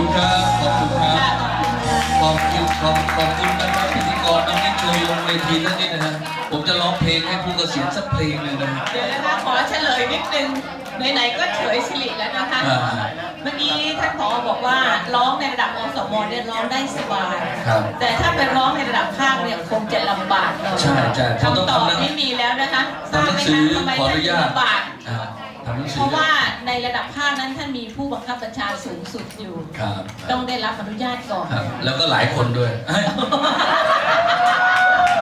คุณครับ ขอบคุณครับ ขอบคุณขอบขอบคุณนะครับพิธีกรน้องนิดช่วยลงเวทีท่านนี้นะฮะผมจะร้องเพลงให้ผู้เกษียณสักเพลงหนึ่งนะฮะ เดี๋ยวนะคะขอเฉลยนิดนึงไหนๆก็เฉยสิริแล้วนะคะ อ่าเมื่อกี้ท่านผอบอกว่าร้องในระดับอสมเนี่ยร้องได้สบายครับแต่ถ้าเป็นร้องในระดับภาคเนี่ยคงจะลำบากหน่อยใช่ใช่เขาต้องคำตอบทำหนังนี่มีแล้วนะคะทราบทำหนัไหมงสืคะอทำไมขออท่านนุถึงญาตลำบาก อ่าทำหนังสื เพอราะว่าในระดับภาคนั้นท่านมีผู้บังคับบัญชาสูงสุดอยู่ ครับต้องได้รับอนุญาตก่อน ครับ แล้วก็หลายคนด้วยเอ้ย